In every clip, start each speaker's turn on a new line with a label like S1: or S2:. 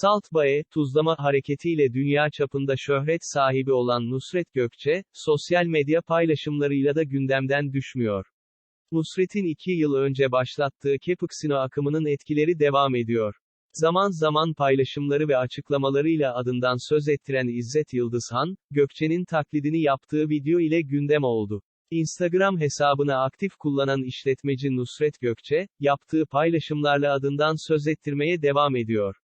S1: Salt Bae, tuzlama hareketiyle dünya çapında şöhret sahibi olan Nusret Gökçe, sosyal medya paylaşımlarıyla da gündemden düşmüyor. Nusret'in iki yıl önce başlattığı Capuchino akımının etkileri devam ediyor. Zaman zaman paylaşımları ve açıklamalarıyla adından söz ettiren İzzet Yıldızhan, Gökçe'nin taklidini yaptığı video ile gündem oldu. Instagram hesabını aktif kullanan işletmeci Nusret Gökçe, yaptığı paylaşımlarla adından söz ettirmeye devam ediyor.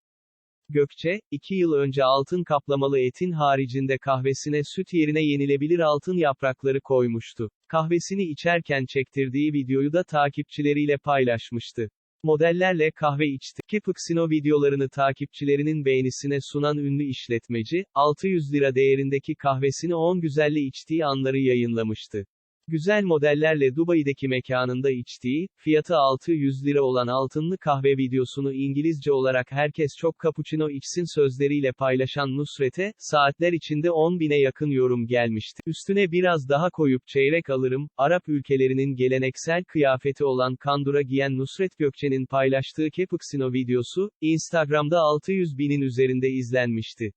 S1: Gökçe, iki yıl önce altın kaplamalı etin haricinde kahvesine süt yerine yenilebilir altın yaprakları koymuştu. Kahvesini içerken çektirdiği videoyu da takipçileriyle paylaşmıştı. Modellerle kahve içti. Capuchino videolarını takipçilerinin beğenisine sunan ünlü işletmeci, 600 lira değerindeki kahvesini 10 güzelle içtiği anları yayınlamıştı. Güzel modellerle Dubai'deki mekanında içtiği, fiyatı 600 lira olan altınlı kahve videosunu İngilizce olarak herkes çok cappuccino içsin sözleriyle paylaşan Nusret'e, saatler içinde 10 bine yakın yorum gelmişti. Üstüne biraz daha koyup çeyrek alırım, Arap ülkelerinin geleneksel kıyafeti olan kandura giyen Nusret Gökçe'nin paylaştığı Capuchino videosu, Instagram'da 600 binin üzerinde izlenmişti.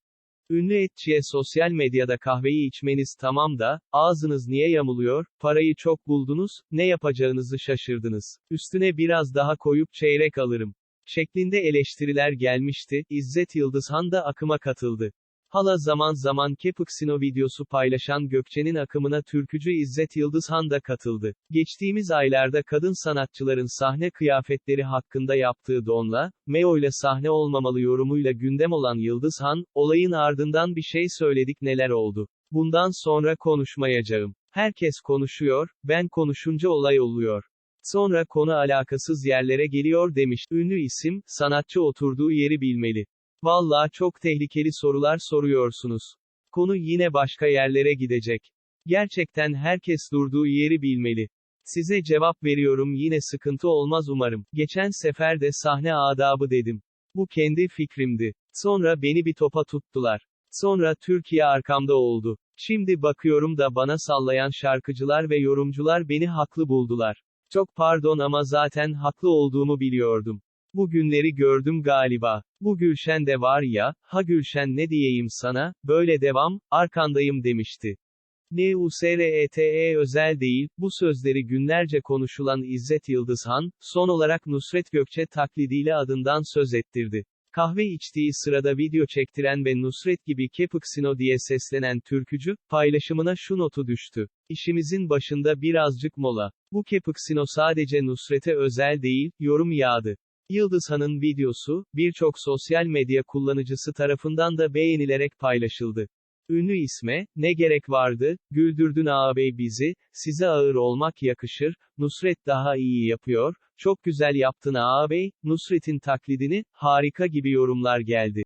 S1: Ünlü etçiye sosyal medyada kahveyi içmeniz tamam da, ağzınız niye yamuluyor, parayı çok buldunuz, ne yapacağınızı şaşırdınız. Üstüne biraz daha koyup çeyrek alırım. Şeklinde eleştiriler gelmişti, İzzet Yıldızhan da akıma katıldı. Hala zaman zaman Capuchino videosu paylaşan Gökçe'nin akımına türkücü İzzet Yıldızhan da katıldı. Geçtiğimiz aylarda kadın sanatçıların sahne kıyafetleri hakkında yaptığı donla, Meo ile sahne olmamalı yorumuyla gündem olan Yıldızhan, olayın ardından bir şey söyledik neler oldu. Bundan sonra konuşmayacağım. Herkes konuşuyor, ben konuşunca olay oluyor. Sonra konu alakasız yerlere geliyor demiş. Ünlü isim, sanatçı oturduğu yeri bilmeli. Valla çok tehlikeli sorular soruyorsunuz. Konu yine başka yerlere gidecek. Gerçekten herkes durduğu yeri bilmeli. Size cevap veriyorum yine sıkıntı olmaz umarım. Geçen sefer de sahne adabı dedim. Bu kendi fikrimdi. Sonra beni bir topa tuttular. Sonra Türkiye arkamda oldu. Şimdi bakıyorum da bana sallayan şarkıcılar ve yorumcular beni haklı buldular. Çok pardon ama zaten haklı olduğumu biliyordum. Bu günleri gördüm galiba. Bu Gülşen de var ya, ha Gülşen ne diyeyim sana, böyle devam, arkandayım demişti. NUSRETE E özel değil, bu sözleri günlerce konuşulan İzzet Yıldızhan, son olarak Nusret Gökçe taklidiyle adından söz ettirdi. Kahve içtiği sırada video çektiren ve Nusret gibi Capuchino diye seslenen türkücü, paylaşımına şu notu düştü. İşimizin başında birazcık mola. Bu Capuchino sadece Nusret'e özel değil, yorum yağdı. Yıldızhan'ın videosu, birçok sosyal medya kullanıcısı tarafından da beğenilerek paylaşıldı. Ünlü isme, ne gerek vardı, güldürdün ağabey bizi, size ağır olmak yakışır, Nusret daha iyi yapıyor, çok güzel yaptın ağabey, Nusret'in taklidini, harika gibi yorumlar geldi.